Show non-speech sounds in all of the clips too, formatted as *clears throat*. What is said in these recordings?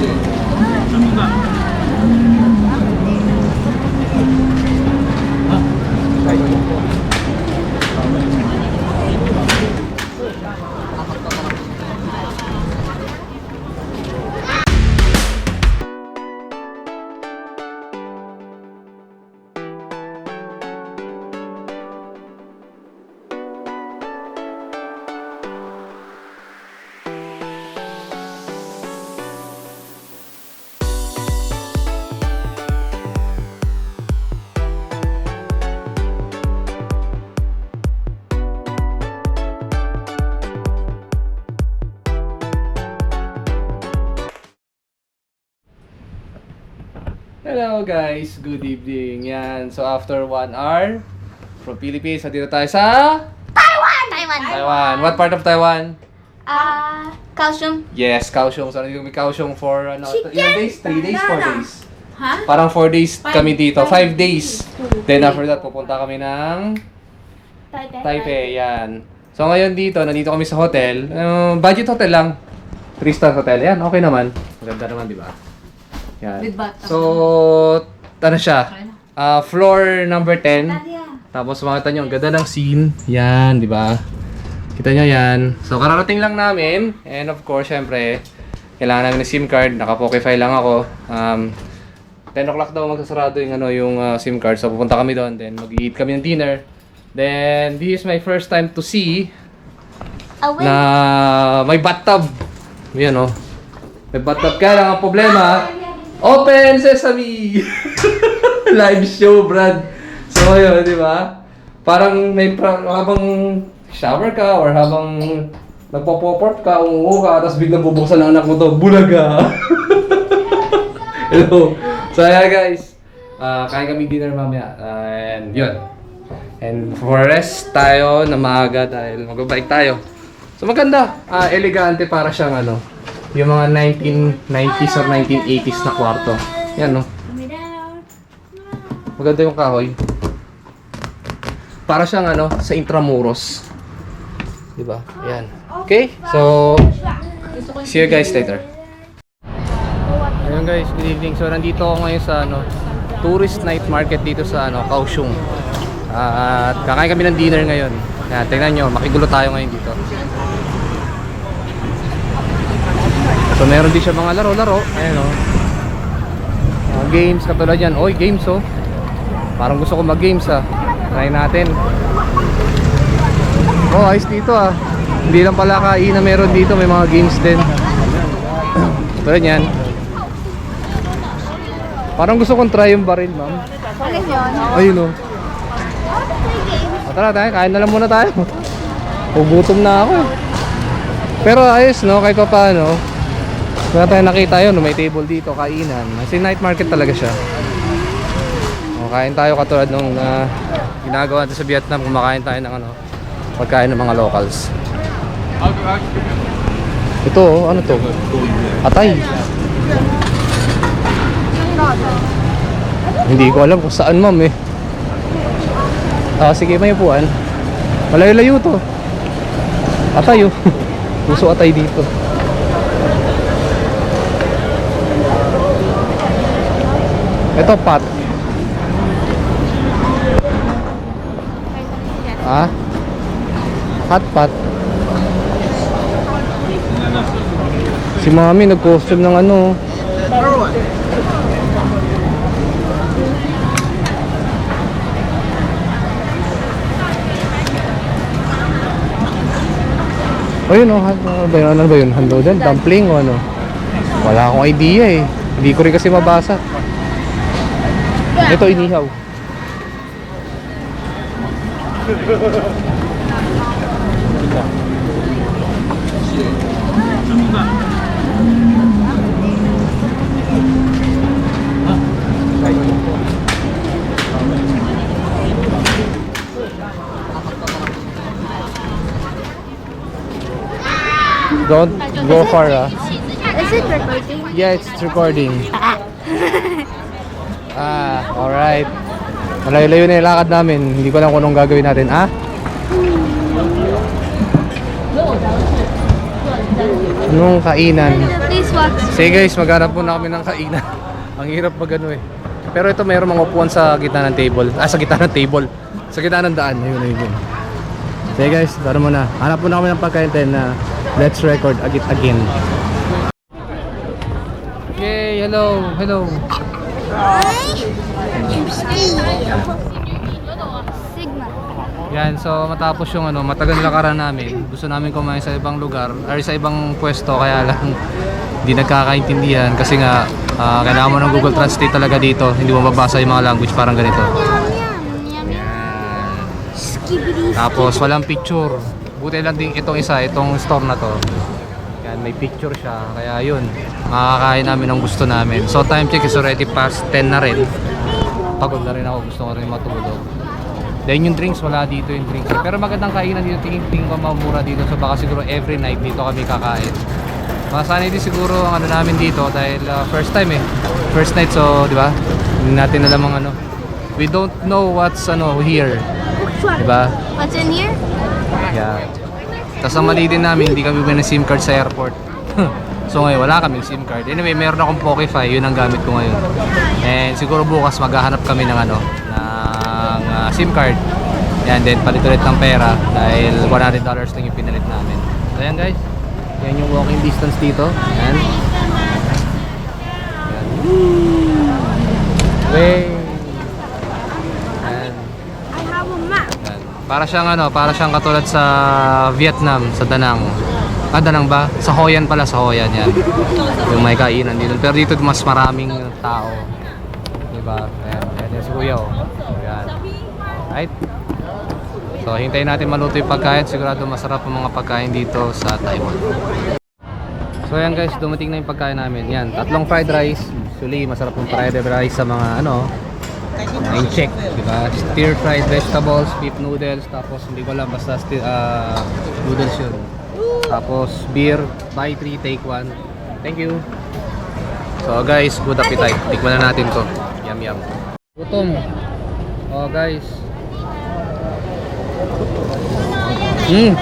네. 전문가 Hello guys, good evening. Yan, so after one hour from Philippines, dito tayo sa Taiwan! Taiwan! Taiwan. What part of Taiwan? Ah, Kaohsiung. Yes, Kaohsiung. So, nandito kami Kaohsiung for ano, Chicken ilang days? 3 days? 4 days? Ha? Parang 4 days kami dito. 5 days. Then after that, pupunta kami ng Taipei. Yan. So ngayon dito, nandito kami sa hotel. Uh, budget hotel lang. 3 star hotel. Yan, okay naman. Maganda naman, di ba? Yan. With bathtub. So, ano siya? Ah, floor number 10. Tapos makita nyo, ang ganda ng scene. Yan, di ba? Kita nyo yan. So, kararating lang namin. And of course, syempre, kailangan namin ng SIM card. Naka-Pokify lang ako. Um, 10 o'clock daw magsasarado yung, ano, yung ah, SIM card. So, pupunta kami doon. Then, mag-eat kami ng dinner. Then, this is my first time to see Away. na may bathtub. Yan, oh. May bathtub. Kaya lang ang problema, Open Sesame! *laughs* Live show, Brad. So, yun, di ba? Parang may pra- habang shower ka or habang nagpo-pop ka, umuho ka, tapos biglang bubuksan ng anak mo to, bulaga! *laughs* Hello. So, yeah, guys. Ah, kain kami dinner mamaya. and yun. And for rest tayo na maaga dahil magbabike tayo. So maganda. Ah, elegante para siyang ano, yung mga 1990s or 1980s na kwarto. Yan no. Maganda yung kahoy. Para siyang ano, sa Intramuros. 'Di ba? Yan. Okay? So see you guys later. Ayun guys, good evening. So nandito ako ngayon sa ano, tourist night market dito sa ano, Kaohsiung. At kakain kami ng dinner ngayon. Yan, tingnan nyo, makigulo tayo ngayon dito. So meron din siya mga laro-laro. Ayan o. Mga games katulad yan. Oy, games oh. Parang gusto ko mag-games ah. Try natin. Oh, ayos dito ah. Hindi lang pala kain na meron dito. May mga games din. *clears throat* Tulad yan. Parang gusto kong try yung baril, ma'am. Alin yun? Ayun oh. O, tara tayo, kain na lang muna tayo. *laughs* Pugutom na ako eh. Pero ayos no, kahit pa paano. Wala tayo nakita yun, may table dito, kainan. Kasi night market talaga siya. O, kain tayo katulad nung ah, ginagawa natin sa Vietnam, kumakain tayo ng ano, pagkain ng mga locals. Ito, oh, ano to? Atay. Hindi ko alam kung saan, ma'am eh. Ah, sige, may upuan. Malayo-layo to. Atay oh. *laughs* Puso atay dito. Ito pat. Ah? Hot pot. Si mami nag-costume ng ano. O yun o, ano ba yun? Ano ba din? Dumpling o ano? Wala akong idea eh. Hindi ko rin kasi mabasa. Ito inihaw. Don't go far ah. Is it recording? Yeah, it's recording. *laughs* ah, alright. Malayo-layo na yung lakad namin. Hindi ko alam kung anong gagawin natin. Ah? Anong kainan? Please walk. Sige guys, maghanap muna kami ng kainan. *laughs* Ang hirap mag ano eh. Pero ito mayroong mga upuan sa gitna ng table. Ah, sa gitna ng table. Sa gitna ng daan. Ayun, ayun, ayun. Sige guys, tara muna. Hanap muna kami ng pagkain din na let's record agit again. Yay! Hello! Hello! Sigma. Yan, so matapos yung ano, matagal na lakaran namin. Gusto namin kumain sa ibang lugar or sa ibang pwesto kaya lang *laughs* hindi nagkakaintindihan kasi nga ah, kailangan mo ng Google Translate talaga dito. Hindi mo mabasa yung mga language parang ganito. Skibidi. Tapos walang picture. Buti lang din itong isa, itong store na to. Yan, may picture siya. Kaya yun, makakain namin ang gusto namin. So time check is already past 10 na rin. Pagod na rin ako, gusto ko rin matulog. Then yung drinks, wala dito yung drinks. Pero magandang kainan dito, tingin tingin ko mamura dito. So baka siguro every night dito kami kakain. Masanay din siguro ang ano namin dito dahil uh, first time eh. First night so, di ba? Hindi natin alam ang ano. We don't know what's ano here. Di ba? What's in here? Yeah. Tapos ang mali din namin, hindi kami ng SIM card sa airport. *laughs* so ngayon, wala kaming SIM card. Anyway, meron akong Pokify, yun ang gamit ko ngayon. And siguro bukas maghahanap kami ng ano, ng ah, SIM card. Yan, then palit ulit ng pera dahil $100 lang yung pinalit namin. So yan guys, yan yung walking distance dito. Yan. Yan. Way. Yan. I have a map. Yan. Para siyang ano, para siyang katulad sa Vietnam, sa Danang. Ah, Danang ba? Sa Hoi An pala, sa Hoi An yan. Yung may kainan dito. Pero dito mas maraming tao. Diba? Ayan, ayan yung si Kuya oh. Right? So, hintayin natin maluto yung pagkain. Sigurado masarap ang mga pagkain dito sa Taiwan. So ayan guys, dumating na yung pagkain namin. Yan, tatlong fried rice. Usually, masarap yung fried rice sa mga ano, in check, di ba? Stir fried vegetables, beef noodles, tapos hindi ko alam basta sti- ah, noodles yun. Tapos beer, buy 3 take 1. Thank you. So guys, good appetite. Tikman na natin to. Yum yum. Gutom. Oh guys. Mm.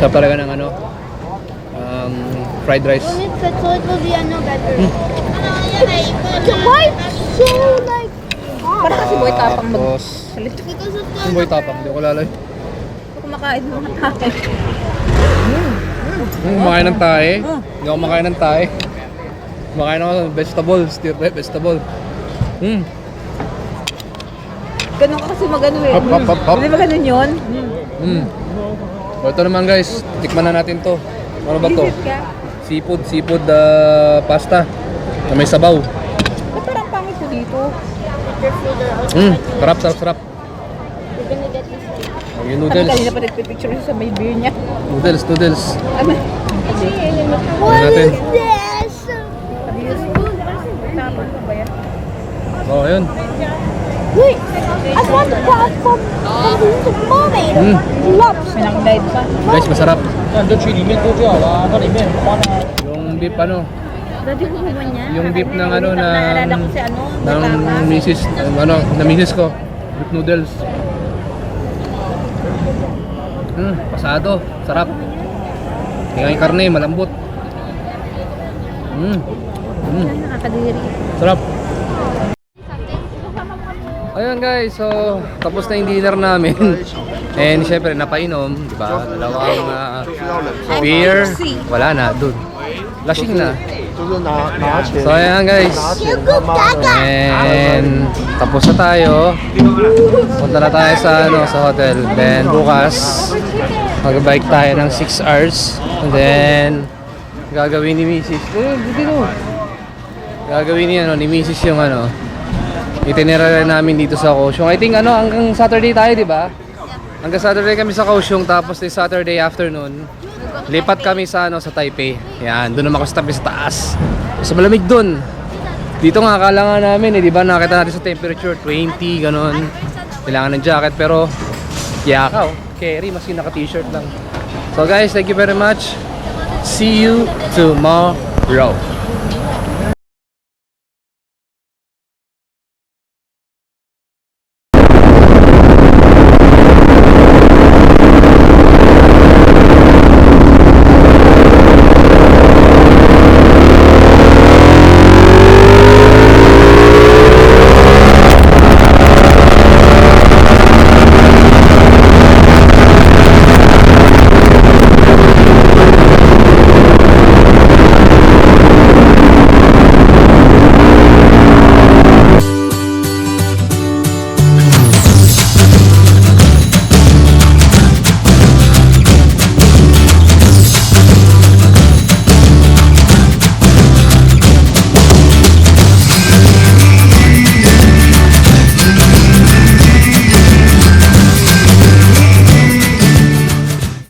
Sarap talaga ng ano, um, fried rice. So it will be ano better. Why so like Para kasi boy tapang mag... Tapos, because of boy tapang, hindi ko lalay. Kumakain ng mga tayo. Hmm, kumakain ng tae. Hindi ako kumakain ng tae. Kumakain ako ng vegetable, stir fried vegetable. Hmm. Ganun ka kasi magano eh. Hop, hop, hop, hop. Di ba ganun yun? Hmm. O, ito naman guys, tikman na natin to. Ano ba to? Seafood, seafood uh, pasta Na may sabaw. Ba't parang pangit ko dito? Hmm, sarap, sarap, sarap. We're gonna get this. Oh, yung Sabi noodles. kanina pa nagpipicture siya sa may beer niya. Noodles, noodles. Ano? What natin. is this? Tapos pa ba yan? Oh, ayun. Wait, I want to buy from from the mermaid. Mm. Loves. May nang-dive pa. Guys, masarap. 那你就去里面做就好了啊，那里面花呢？ Yung beef ano, Dati ko naman niya. yung beef ng ano na Naalala ko si ano, ng misis, ano, na misis ko. Beef noodles. Hmm, pasado. Sarap. Yung karne, malambot. Hmm. Hmm. Nakakadiri. Sarap. Ayun guys, so tapos na yung dinner namin. And syempre napainom, di ba? Dalawang ah, beer. Wala na, dun. Lasing na. So ayan guys. And tapos na tayo. Punta na tayo sa ano sa hotel. Then bukas mag-bike tayo ng 6 hours. And then gagawin ni Mrs. Eh. Gagawin ni ano ni Mrs. yung ano itinerary namin dito sa Kaohsiung. I think ano hanggang Saturday tayo, di ba? Hanggang Saturday kami sa Kaohsiung tapos this Saturday afternoon lipat kami sa ano sa Taipei. Yan, doon naman ako sa sa taas. Sa malamig doon. Dito nga akala nga namin eh, di ba nakita natin sa temperature 20 ganon. Kailangan ng jacket pero yaka oh, carry maski naka t-shirt lang. So guys, thank you very much. See you tomorrow.